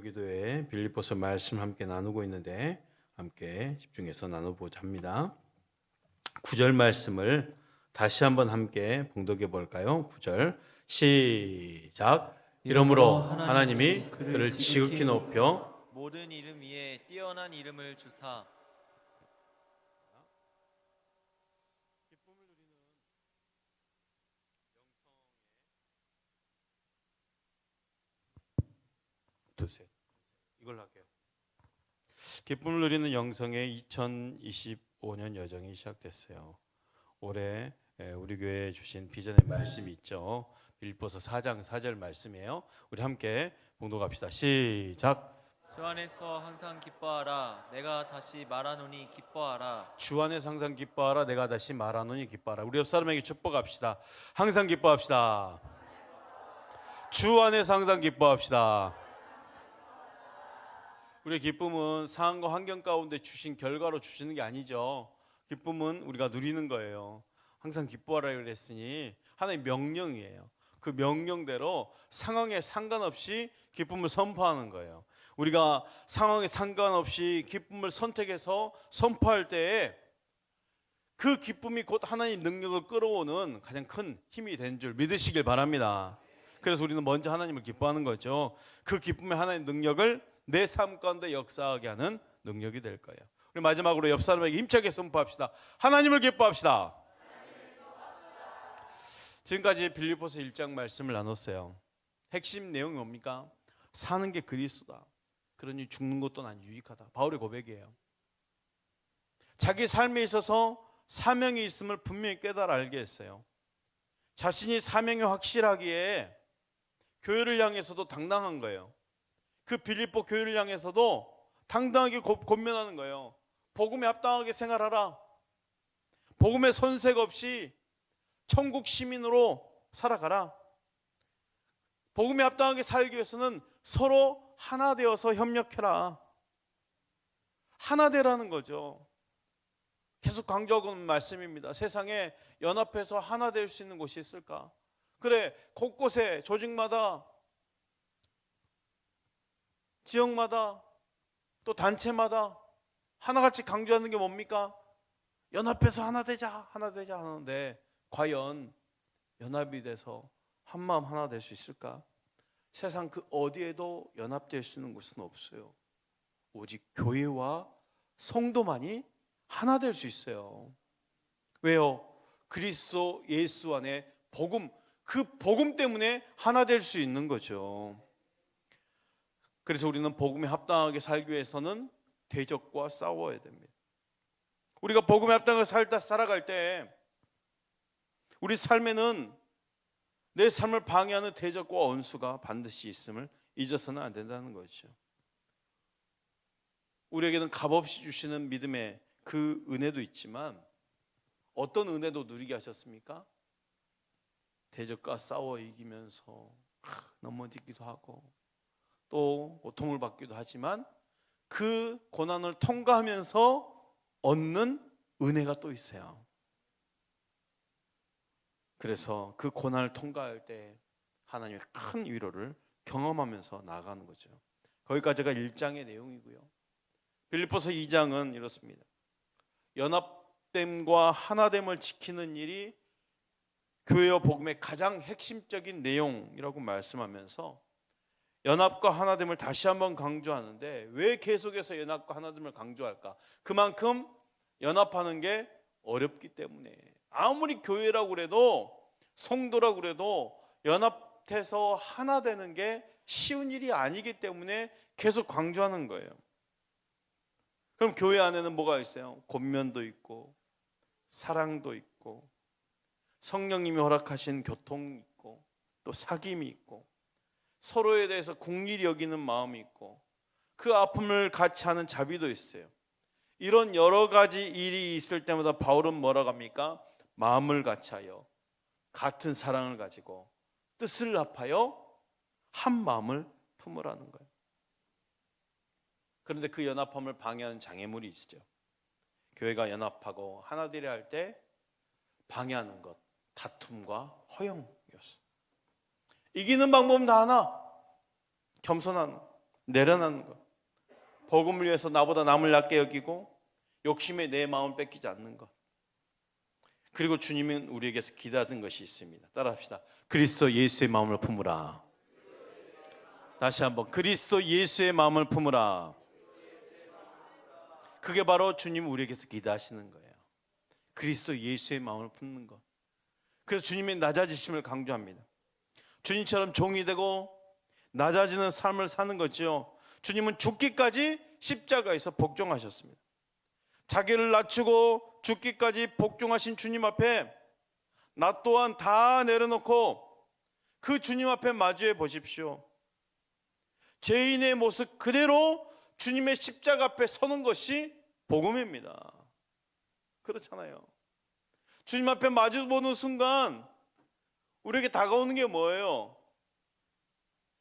공동기도회 빌립보서 말씀 함께 나누고 있는데 함께 집중해서 나눠보자 합니다. 구절 말씀을 다시 한번 함께 봉독해 볼까요? 구절 시작. 이러므로 하나님이 그를 지극히 높여 모든 이름 위에 뛰어난 이름을 주사 두세 이걸로 할게요. 기쁨을 누리는 영성의 2025년 여정이 시작됐어요. 올해 에, 우리 교회에 주신 비전의 말씀이 있죠. 빌보서 4장 4절 말씀이에요. 우리 함께 봉독합시다. 시작. 주 안에서 항상 기뻐하라 내가 다시 말하노니 기뻐하라 주 안에 항상 기뻐하라. 내가 다시 말하노니 기뻐하라. 우리 옆 사람에게 축복합시다. 항상 기뻐합시다. 주 안에서 항상 기뻐합시다. 우리의 기쁨은 상황과 환경 가운데 주신 결과로 주시는 게 아니죠. 기쁨은 우리가 누리는 거예요. 항상 기뻐하라 그랬으니 하나의 명령이에요. 그 명령대로 상황에 상관없이 기쁨을 선포하는 거예요. 우리가 상황에 상관없이 기쁨을 선택해서 선포할 때에 그 기쁨이 곧 하나님 능력을 끌어오는 가장 큰 힘이 된 줄 믿으시길 바랍니다. 그래서 우리는 먼저 하나님을 기뻐하는 거죠. 그 기쁨의 하나님 능력을 내 삶 가운데 역사하게 하는 능력이 될 거예요. 우리 마지막으로 옆 사람에게 힘차게 선포합시다. 하나님을 기뻐합시다. 지금까지 빌립보서 1장 말씀을 나눴어요. 핵심 내용이 뭡니까? 사는 게 그리스도다. 그러니 죽는 것도 난 유익하다. 바울의 고백이에요. 자기 삶에 있어서 사명이 있음을 분명히 깨달아 알게 했어요. 자신이 사명이 확실하기에 교회를 향해서도 당당한 거예요. 그 빌립보 교회를 향해서도 당당하게 고- 권면하는 거예요. 복음에 합당하게 생활하라. 복음의 손색 없이 천국 시민으로 살아가라. 복음에 합당하게 살기 위해서는 서로 하나 되어서 협력해라. 하나 되라는 거죠. 계속 강조하고 있는 말씀입니다. 세상에 연합해서 하나 될 수 있는 곳이 있을까? 그래, 곳곳에 조직마다 지역마다 또 단체마다 하나같이 강조하는 게 뭡니까? 연합해서 하나 되자, 하나 되자 하는데 과연 연합이 돼서 한 마음 하나 될 수 있을까? 세상 그 어디에도 연합될 수 있는 곳은 없어요. 오직 교회와 성도만이 하나 될 수 있어요. 왜요? 그리스도 예수 안에 복음 그 복음 때문에 하나 될 수 있는 거죠. 그래서 우리는 복음에 합당하게 살기 위해서는 대적과 싸워야 됩니다. 우리가 복음에 합당하게 살다 살아갈 때 우리 삶에는 내 삶을 방해하는 대적과 원수가 반드시 있음을 잊어서는 안 된다는 거죠. 우리에게는 값없이 주시는 믿음의 그 은혜도 있지만 어떤 은혜도 누리게 하셨습니까? 대적과 싸워 이기면서 하, 넘어지기도 하고 또 고통을 받기도 하지만 그 고난을 통과하면서 얻는 은혜가 또 있어요. 그래서 그 고난을 통과할 때 하나님의 큰 위로를 경험하면서 나아가는 거죠. 거기까지가 1장의 내용이고요. 빌립보서 2장은 이렇습니다. 연합됨과 하나됨을 지키는 일이 교회와 복음의 가장 핵심적인 내용이라고 말씀하면서 연합과 하나됨을 다시 한번 강조하는데 왜 계속해서 연합과 하나됨을 강조할까? 그만큼 연합하는 게 어렵기 때문에 아무리 교회라고 그래도 성도라고 그래도 연합해서 하나 되는 게 쉬운 일이 아니기 때문에 계속 강조하는 거예요. 그럼 교회 안에는 뭐가 있어요? 권면도 있고 사랑도 있고 성령님이 허락하신 교통 있고 또 사귐이 있고 서로에 대해서 공일이 여기는 마음이 있고 그 아픔을 같이 하는 자비도 있어요. 이런 여러 가지 일이 있을 때마다 바울은 뭐라고 합니까? 마음을 같이 하여 같은 사랑을 가지고 뜻을 합하여 한 마음을 품으라는 거예요. 그런데 그 연합함을 방해하는 장애물이 있죠. 교회가 연합하고 하나 되려 할 때 방해하는 것, 다툼과 허영이었어. 이기는 방법은 다 하나. 겸손한 내려놓는 것. 복음을 위해서 나보다 남을 낮게 여기고 욕심에 내 마음을 뺏기지 않는 것. 그리고 주님은 우리에게서 기다는 것이 있습니다. 따라합시다. 그리스도 예수의 마음을 품으라. 다시 한번 그리스도 예수의 마음을 품으라. 그게 바로 주님 우리에게서 기다하시는 거예요. 그리스도 예수의 마음을 품는 것. 그래서 주님의 낮아지심을 강조합니다. 주님처럼 종이 되고 낮아지는 삶을 사는 거지요. 주님은 죽기까지 십자가에서 복종하셨습니다. 자기를 낮추고 죽기까지 복종하신 주님 앞에 나 또한 다 내려놓고 그 주님 앞에 마주해 보십시오. 죄인의 모습 그대로 주님의 십자가 앞에 서는 것이 복음입니다. 그렇잖아요. 주님 앞에 마주 보는 순간 우리에게 다가오는 게 뭐예요?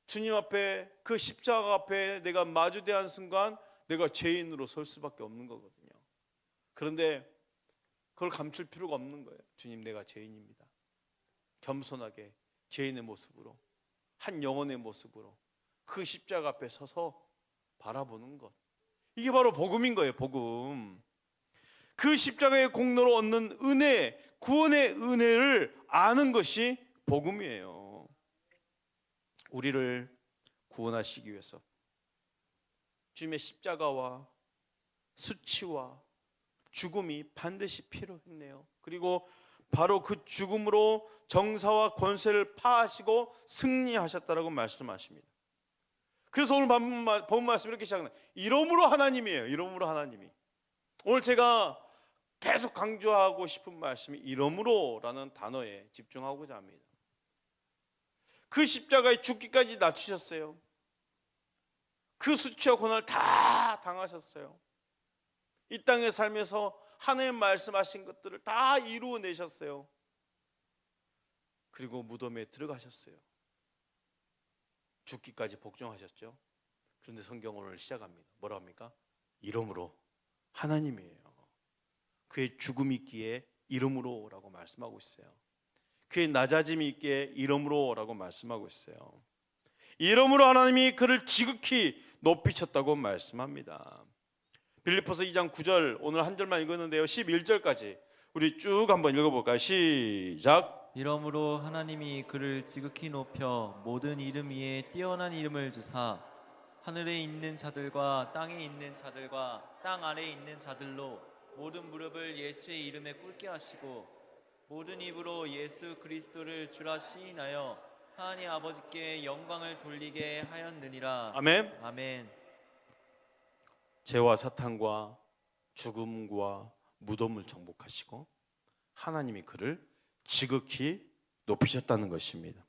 주님 앞에 그 십자가 앞에 내가 마주대한 순간 내가 죄인으로 설 수밖에 없는 거거든요. 그런데 그걸 감출 필요가 없는 거예요. 주님 내가 죄인입니다. 겸손하게 죄인의 모습으로 한 영혼의 모습으로 그 십자가 앞에 서서 바라보는 것. 이게 바로 복음인 거예요. 복음. 그 십자가의 공로로 얻는 은혜, 구원의 은혜를 아는 것이 복음이에요. 우리를 구원하시기 위해서 주님의 십자가와 수치와 죽음이 반드시 필요했네요. 그리고 바로 그 죽음으로 정사와 권세를 파하시고 승리하셨다라고 말씀하십니다. 그래서 오늘 본- 본 말씀 이렇게 시작합니다. 이름으로 하나님이에요. 이름으로 하나님이. 오늘 제가 계속 강조하고 싶은 말씀이 이름으로라는 단어에 집중하고자 합니다. 그 십자가에 죽기까지 낮추셨어요. 그 수치와 고난을 다 당하셨어요. 이 땅에 살면서 하나님 말씀하신 것들을 다 이루어내셨어요. 그리고 무덤에 들어가셨어요. 죽기까지 복종하셨죠. 그런데 성경 오늘 시작합니다. 뭐라 합니까? 이름으로 하나님이에요. 그의 죽음이 있기에 이름으로라고 말씀하고 있어요. 그의 낮아짐이 있기에 이름으로라고 말씀하고 있어요. 이름으로 하나님이 그를 지극히 높이셨다고 말씀합니다. 빌립보서 2장 9절 오늘 한 절만 읽었는데요. 11절까지 우리 쭉 한번 읽어볼까요? 시작. 이러므로 하나님이 그를 지극히 높여 모든 이름 위에 뛰어난 이름을 주사 하늘에 있는 자들과 땅에 있는 자들과 땅 아래에 있는 자들로 모든 무릎을 예수의 이름에 꿇게 하시고 모든 입으로 예수 그리스도를 주라 시인하여 하나님 아버지께 영광을 돌리게 하였느니라 아멘. 아멘 죄와 사탄과 죽음과 무덤을 정복하시고 하나님이 그를 지극히 높이셨다는 것입니다.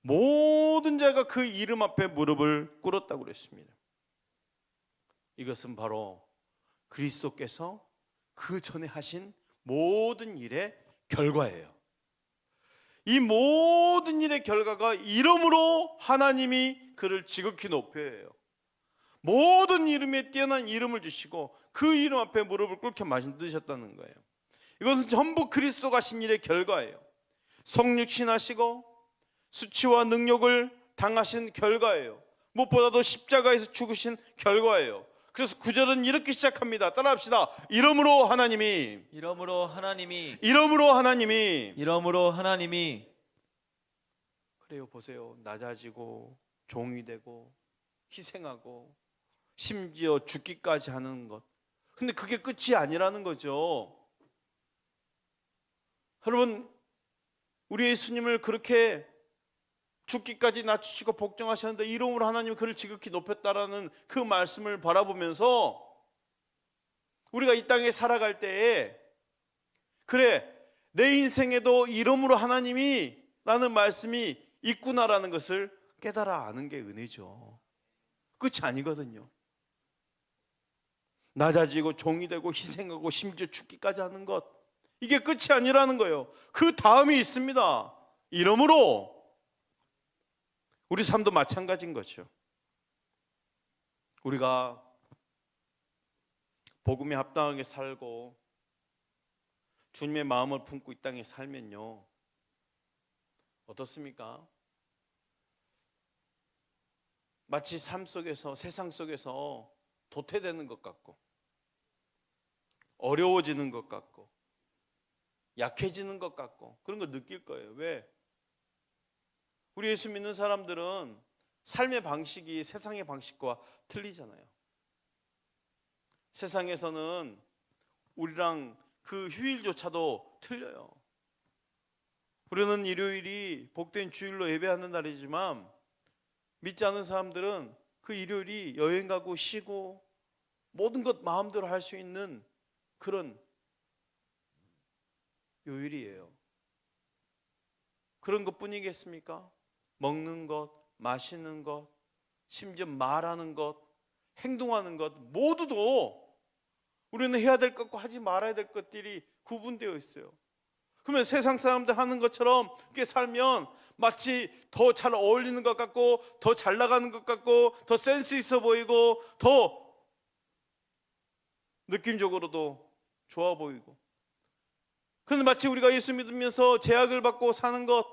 모든 자가 그 이름 앞에 무릎을 꿇었다고 그랬습니다. 이것은 바로 그리스도께서 그 전에 하신 모든 일의 결과예요. 이 모든 일의 결과가 이름으로 하나님이 그를 지극히 높여요. 모든 이름에 뛰어난 이름을 주시고 그 이름 앞에 무릎을 꿇게 만드셨다는 거예요. 이것은 전부 그리스도가 하신 일의 결과예요. 성육신하시고 수치와 능력을 당하신 결과예요. 무엇보다도 십자가에서 죽으신 결과예요. 그래서 구절은 이렇게 시작합니다. 따라합시다. 이름으로 하나님이 이러므로 하나님이 이름으로 하나님이 이러므로 하나님이 그래요. 보세요. 낮아지고 종이 되고 희생하고 심지어 죽기까지 하는 것. 근데 그게 끝이 아니라는 거죠. 여러분, 우리 예수님을 그렇게 죽기까지 낮추시고 복종하셨는데 이름으로 하나님이 그를 지극히 높였다라는 그 말씀을 바라보면서 우리가 이 땅에 살아갈 때에 그래 내 인생에도 이름으로 하나님이 라는 말씀이 있구나라는 것을 깨달아 아는 게 은혜죠. 끝이 아니거든요. 낮아지고 종이 되고 희생하고 심지어 죽기까지 하는 것 이게 끝이 아니라는 거예요. 그 다음이 있습니다. 이러므로 우리 삶도 마찬가지인 거죠. 우리가 복음에 합당하게 살고 주님의 마음을 품고 이 땅에 살면요. 어떻습니까? 마치 삶 속에서 세상 속에서 도태되는 것 같고 어려워지는 것 같고 약해지는 것 같고 그런 걸 느낄 거예요. 왜? 우리 예수 믿는 사람들은 삶의 방식이 세상의 방식과 틀리잖아요. 세상에서는 우리랑 그 휴일조차도 틀려요. 우리는 일요일이 복된 주일로 예배하는 날이지만 믿지 않는 사람들은 그 일요일이 여행 가고 쉬고 모든 것 마음대로 할 수 있는 그런 요일이에요. 그런 것 뿐이겠습니까? 먹는 것, 마시는 것, 심지어 말하는 것, 행동하는 것 모두도 우리는 해야 될 것과 하지 말아야 될 것들이 구분되어 있어요. 그러면 세상 사람들 하는 것처럼 이렇게 살면 마치 더 잘 어울리는 것 같고 더 잘 나가는 것 같고 더 센스 있어 보이고 더 느낌적으로도 좋아 보이고 그런데 마치 우리가 예수 믿으면서 제약을 받고 사는 것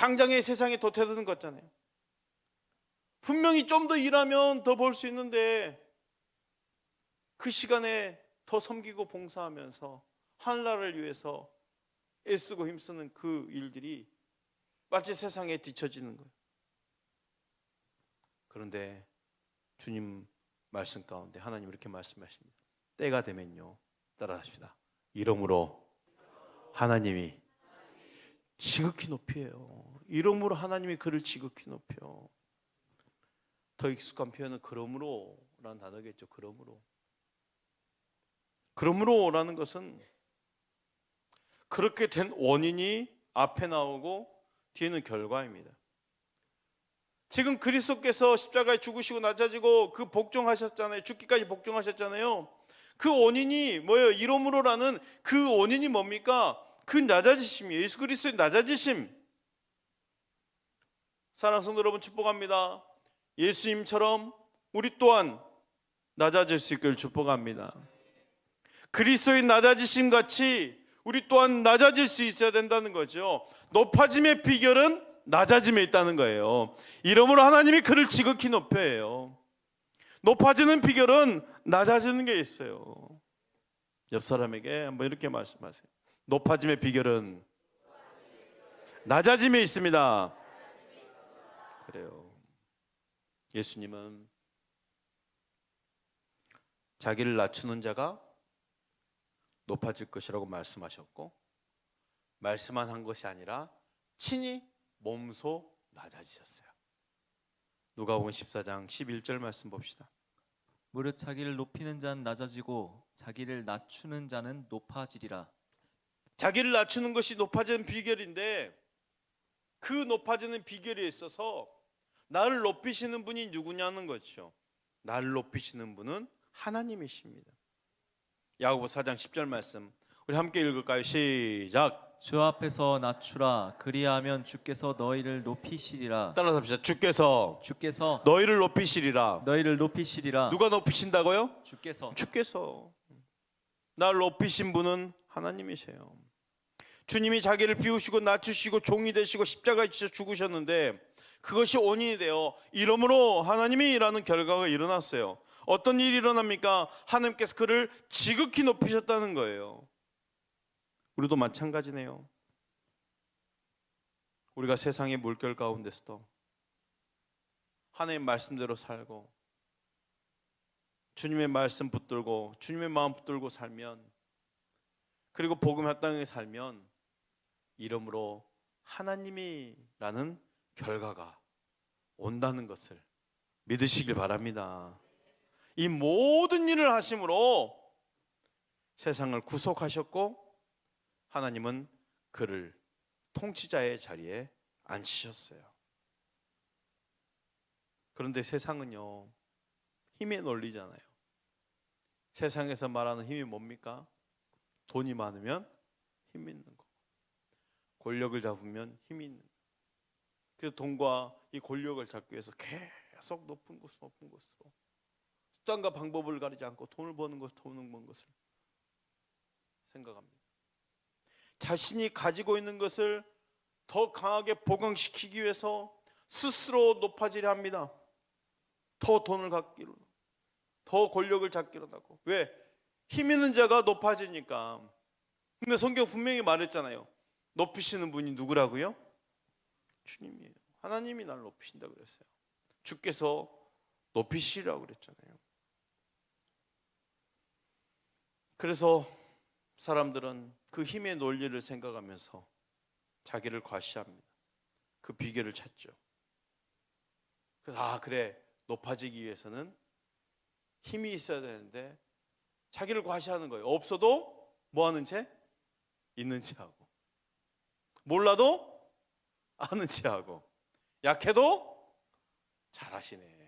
당장의 세상에 도태되는 것 같잖아요. 분명히 좀 더 일하면 더 벌 수 있는데 그 시간에 더 섬기고 봉사하면서 하늘나라를 위해서 애쓰고 힘쓰는 그 일들이 마치 세상에 뒤처지는 거예요. 그런데 주님 말씀 가운데 하나님 이렇게 말씀하십니다. 때가 되면요. 따라합시다. 이름으로 하나님이 지극히 높이에요. 이름으로 하나님이 그를 지극히 높여. 더 익숙한 표현은 그러므로라는 단어겠죠. 그러므로. 그러므로라는 것은 그렇게 된 원인이 앞에 나오고 뒤에는 결과입니다. 지금 그리스도께서 십자가에 죽으시고 낮아지고 그 복종하셨잖아요. 죽기까지 복종하셨잖아요. 그 원인이 뭐예요? 이름으로라는 그 원인이 뭡니까? 그 낮아지심이에요. 예수 그리스도의 낮아지심. 사랑하는 성도 여러분 축복합니다. 예수님처럼 우리 또한 낮아질 수 있기를 축복합니다. 그리스도의 낮아지심 같이 우리 또한 낮아질 수 있어야 된다는 거죠. 높아짐의 비결은 낮아짐에 있다는 거예요. 이러므로 하나님이 그를 지극히 높여요. 높아지는 비결은 낮아지는 게 있어요. 옆 사람에게 한번 이렇게 말씀하세요. 높아짐의 비결은 낮아짐에 있습니다. 그래요. 예수님은 자기를 낮추는 자가 높아질 것이라고 말씀하셨고 말씀만 한 것이 아니라 친히 몸소 낮아지셨어요. 누가복음 14장 11절 말씀 봅시다. 무릇 자기를 높이는 자는 낮아지고 자기를 낮추는 자는 높아지리라. 자기를 낮추는 것이 높아지는 비결인데 그 높아지는 비결에 있어서 나를 높이시는 분이 누구냐는 거죠. 나를 높이시는 분은 하나님이십니다. 야고보 4장 10절 말씀 우리 함께 읽을까요? 시작. 주 앞에서 낮추라. 그리하면 주께서 너희를 높이시리라. 따라서 합시다. 주께서 주께서 너희를 높이시리라. 너희를 높이시리라. 누가 높이신다고요? 주께서 주께서 날 높이신 분은 하나님이세요. 주님이 자기를 비우시고 낮추시고 종이 되시고 십자가에 지쳐 죽으셨는데 그것이 원인이 되어 이러므로 하나님이 일하는 결과가 일어났어요. 어떤 일이 일어납니까? 하나님께서 그를 지극히 높이셨다는 거예요. 우리도 마찬가지네요. 우리가 세상의 물결 가운데서도 하나님 말씀대로 살고 주님의 말씀 붙들고 주님의 마음 붙들고 살면 그리고 복음 합당하게 살면 이름으로 하나님이라는 결과가 온다는 것을 믿으시길 바랍니다. 이 모든 일을 하심으로 세상을 구속하셨고 하나님은 그를 통치자의 자리에 앉히셨어요. 그런데 세상은요 힘의 논리잖아요. 세상에서 말하는 힘이 뭡니까? 돈이 많으면 힘 있는 거. 권력을 잡으면 힘이 있는 거. 그래서 돈과 이 권력을 잡기 위해서 계속 높은 곳, 높은 곳으로 수단과 방법을 가리지 않고 돈을 버는 것, 돈을 버는 것을 생각합니다. 자신이 가지고 있는 것을 더 강하게 보강시키기 위해서 스스로 높아지려 합니다. 더 돈을 갖기로, 더 권력을 잡기로 하고. 왜? 힘 있는 자가 높아지니까. 근데 성경 분명히 말했잖아요. 높이시는 분이 누구라고요? 주님이에요. 하나님이 날 높이신다 그랬어요. 주께서 높이시라고 그랬잖아요. 그래서 사람들은 그 힘의 논리를 생각하면서 자기를 과시합니다. 그 비결을 찾죠. 그래서 아 그래 높아지기 위해서는 힘이 있어야 되는데 자기를 과시하는 거예요. 없어도 뭐 하는 채? 있는 채 하고 몰라도 아는 채 하고 약해도 잘하시네.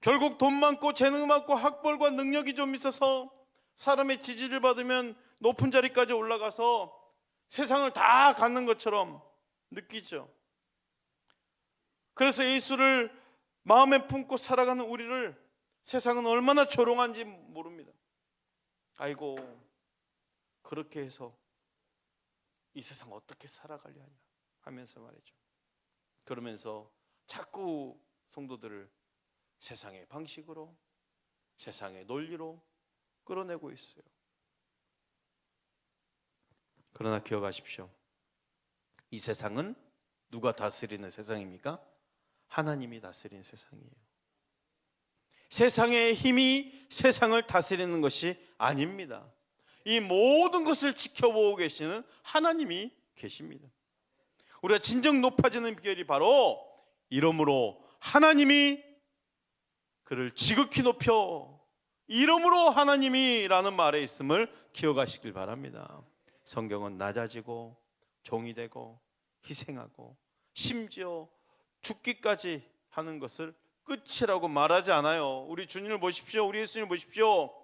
결국 돈 많고 재능 많고 학벌과 능력이 좀 있어서 사람의 지지를 받으면 높은 자리까지 올라가서 세상을 다 갖는 것처럼 느끼죠. 그래서 예수를 마음에 품고 살아가는 우리를 세상은 얼마나 조롱한지 모릅니다. 아이고 그렇게 해서 이 세상 어떻게 살아가려 하냐 하면서 말이죠. 그러면서 자꾸 성도들을 세상의 방식으로 세상의 논리로 끌어내고 있어요. 그러나 기억하십시오. 이 세상은 누가 다스리는 세상입니까? 하나님이 다스리는 세상이에요. 세상의 힘이 세상을 다스리는 것이 아닙니다. 이 모든 것을 지켜보고 계시는 하나님이 계십니다. 우리가 진정 높아지는 비결이 바로 이름으로 하나님이 그를 지극히 높여 이름으로 하나님이라는 말에 있음을 기억하시길 바랍니다. 성경은 낮아지고 종이 되고 희생하고 심지어 죽기까지 하는 것을 끝이라고 말하지 않아요. 우리 주님을 보십시오. 우리 예수님을 보십시오.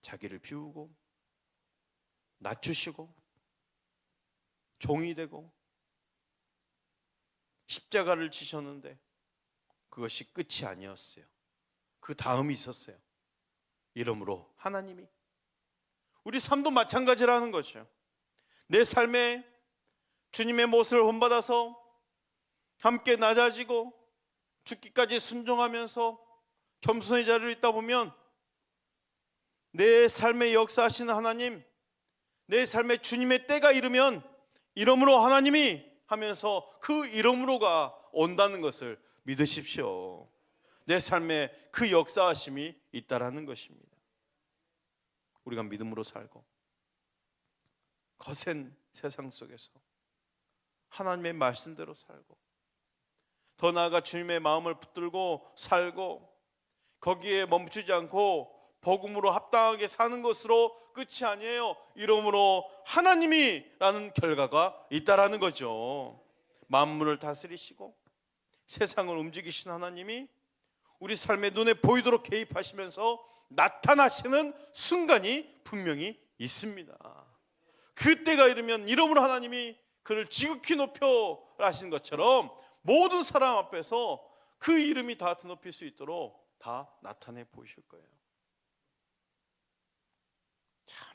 자기를 비우고 낮추시고 종이 되고 십자가를 지셨는데 그것이 끝이 아니었어요. 그 다음이 있었어요. 이름으로 하나님이 우리 삶도 마찬가지라는 거죠. 내 삶에 주님의 모습을 본받아서 함께 낮아지고 죽기까지 순종하면서 겸손의 자리로 있다 보면 내 삶에 역사하시는 하나님, 내 삶에 주님의 때가 이르면 이름으로 하나님이 하면서 그 이름으로가 온다는 것을 믿으십시오. 내 삶에 그 역사하심이 있다라는 것입니다. 우리가 믿음으로 살고 거센 세상 속에서 하나님의 말씀대로 살고 더 나아가 주님의 마음을 붙들고 살고 거기에 멈추지 않고 복음으로 합당하게 사는 것으로 끝이 아니에요. 이러므로 하나님이라는 결과가 있다라는 거죠. 만물을 다스리시고 세상을 움직이신 하나님이 우리 삶의 눈에 보이도록 개입하시면서 나타나시는 순간이 분명히 있습니다. 그때가 이르면 이름으로 하나님이 그를 지극히 높여 하신 것처럼 모든 사람 앞에서 그 이름이 다 드높일 수 있도록 다 나타내 보이실 거예요.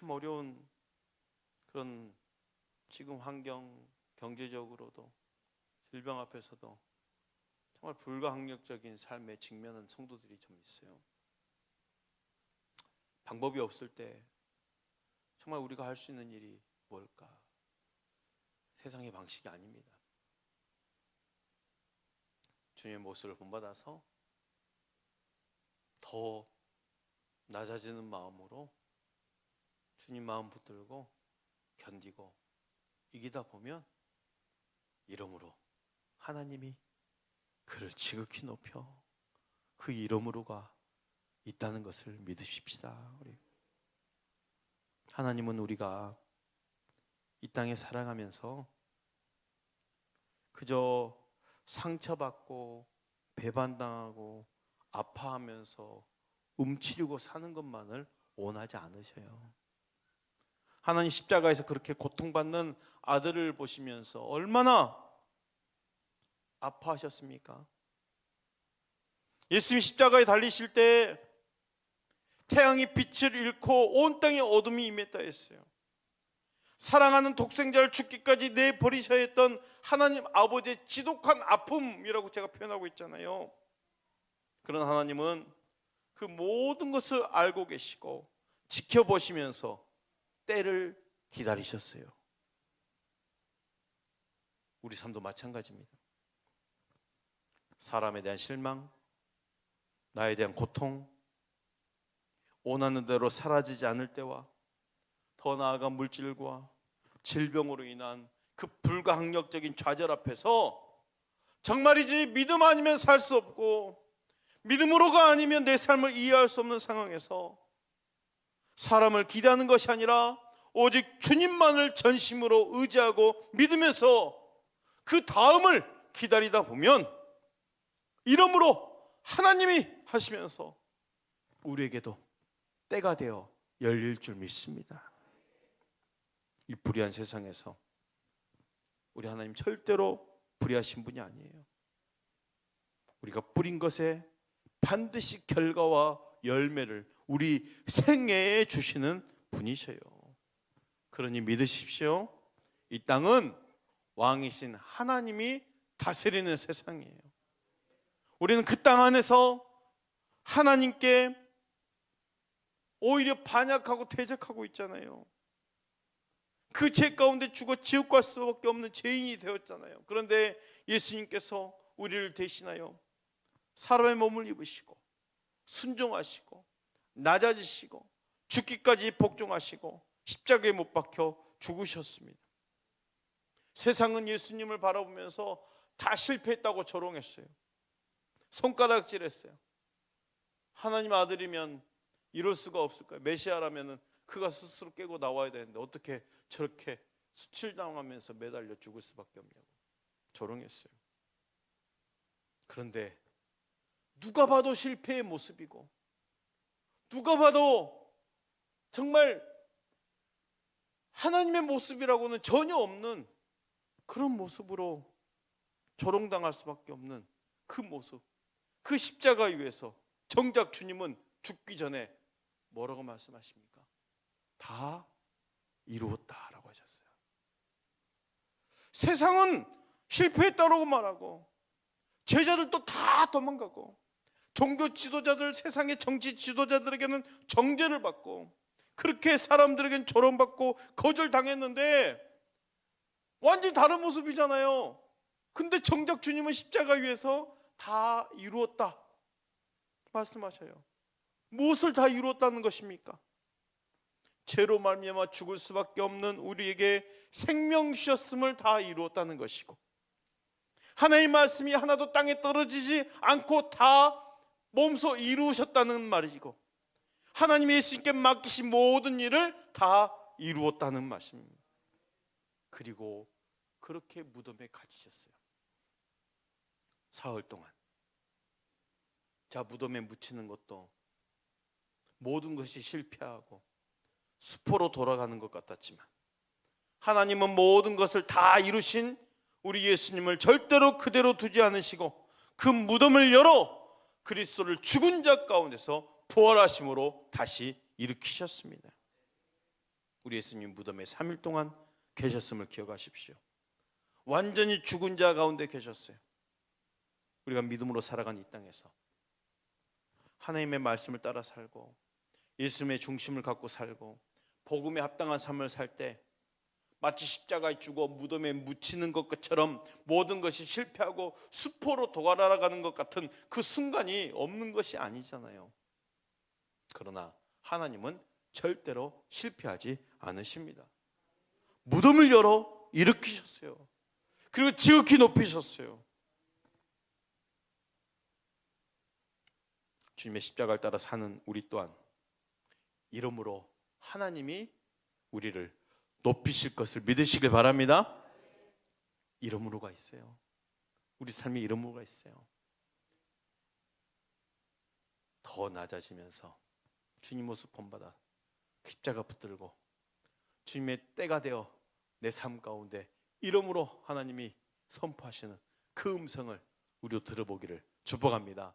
참 어려운 그런 지금 환경 경제적으로도 질병 앞에서도 정말 불가항력적인 삶에 직면한 성도들이 좀 있어요. 방법이 없을 때 정말 우리가 할 수 있는 일이 뭘까? 세상의 방식이 아닙니다. 주님의 모습을 본받아서 더 낮아지는 마음으로 주님 마음 붙들고 견디고 이기다 보면 이름으로 하나님이 그를 지극히 높여 그 이름으로가 있다는 것을 믿으십시다. 우리 하나님은 우리가 이 땅에 살아가면서 그저 상처받고 배반당하고 아파하면서 움츠리고 사는 것만을 원하지 않으셔요. 하나님 십자가에서 그렇게 고통받는 아들을 보시면서 얼마나 아파하셨습니까? 예수님이 십자가에 달리실 때 태양이 빛을 잃고 온 땅에 어둠이 임했다 했어요. 사랑하는 독생자를 죽기까지 내버리셔야 했던 하나님 아버지의 지독한 아픔이라고 제가 표현하고 있잖아요. 그런 하나님은 그 모든 것을 알고 계시고 지켜보시면서 때를 기다리셨어요. 우리 삶도 마찬가지입니다. 사람에 대한 실망, 나에 대한 고통, 원하는 대로 사라지지 않을 때와 더 나아가 물질과 질병으로 인한 그 불가항력적인 좌절 앞에서 정말이지 믿음 아니면 살 수 없고 믿음으로가 아니면 내 삶을 이해할 수 없는 상황에서 사람을 기대하는 것이 아니라 오직 주님만을 전심으로 의지하고 믿으면서 그 다음을 기다리다 보면 이러므로 하나님이 하시면서 우리에게도 때가 되어 열릴 줄 믿습니다. 이 불의한 세상에서 우리 하나님 절대로 불의하신 분이 아니에요. 우리가 뿌린 것에 반드시 결과와 열매를 우리 생애에 주시는 분이셔요. 그러니 믿으십시오. 이 땅은 왕이신 하나님이 다스리는 세상이에요. 우리는 그 땅 안에서 하나님께 오히려 반역하고 대적하고 있잖아요. 그 죄 가운데 죽어 지옥 갈 수밖에 없는 죄인이 되었잖아요. 그런데 예수님께서 우리를 대신하여 사람의 몸을 입으시고 순종하시고 낮아지시고 죽기까지 복종하시고 십자가에 못 박혀 죽으셨습니다. 세상은 예수님을 바라보면서 다 실패했다고 조롱했어요. 손가락질했어요. 하나님 아들이면 이럴 수가 없을 거예요. 메시아라면은 그가 스스로 깨고 나와야 되는데 어떻게 저렇게 수칠당하면서 매달려 죽을 수밖에 없냐고 조롱했어요. 그런데 누가 봐도 실패의 모습이고 누가 봐도 정말 하나님의 모습이라고는 전혀 없는 그런 모습으로 조롱당할 수밖에 없는 그 모습, 그 십자가 위에서 정작 주님은 죽기 전에 뭐라고 말씀하십니까? 다 이루었다라고 하셨어요. 세상은 실패했다라고 말하고 제자들도 다 도망가고 종교 지도자들 세상의 정치 지도자들에게는 정죄를 받고 그렇게 사람들에게는 조롱받고 거절당했는데 완전히 다른 모습이잖아요. 근데 정작 주님은 십자가 위에서 다 이루었다 말씀하셔요. 무엇을 다 이루었다는 것입니까? 죄로 말미암아 죽을 수밖에 없는 우리에게 생명 주셨음을 다 이루었다는 것이고 하나님 말씀이 하나도 땅에 떨어지지 않고 다 몸소 이루셨다는 말이고 하나님이 예수님께 맡기신 모든 일을 다 이루었다는 말씀입니다. 그리고 그렇게 무덤에 갇히셨어요. 사흘 동안. 자, 무덤에 묻히는 것도 모든 것이 실패하고 수포로 돌아가는 것 같았지만 하나님은 모든 것을 다 이루신 우리 예수님을 절대로 그대로 두지 않으시고 그 무덤을 열어 그리스도를 죽은 자 가운데서 부활하심으로 다시 일으키셨습니다. 우리 예수님 무덤에 3일 동안 계셨음을 기억하십시오. 완전히 죽은 자 가운데 계셨어요. 우리가 믿음으로 살아간 이 땅에서 하나님의 말씀을 따라 살고 예수님의 중심을 갖고 살고 복음에 합당한 삶을 살 때 마치 십자가에 죽어 무덤에 묻히는 것처럼 모든 것이 실패하고 수포로 도갈아가는 것 같은 그 순간이 없는 것이 아니잖아요. 그러나 하나님은 절대로 실패하지 않으십니다. 무덤을 열어 일으키셨어요. 그리고 지극히 높이셨어요. 주님의 십자가를 따라 사는 우리 또한 이름으로 하나님이 우리를 높이실 것을 믿으시길 바랍니다. 이름으로가 있어요. 우리 삶에 이름으로가 있어요. 더 낮아지면서 주님 모습 본받아 십자가 붙들고 주님의 때가 되어 내 삶 가운데 이름으로 하나님이 선포하시는 그 음성을 우리도 들어보기를 축복합니다.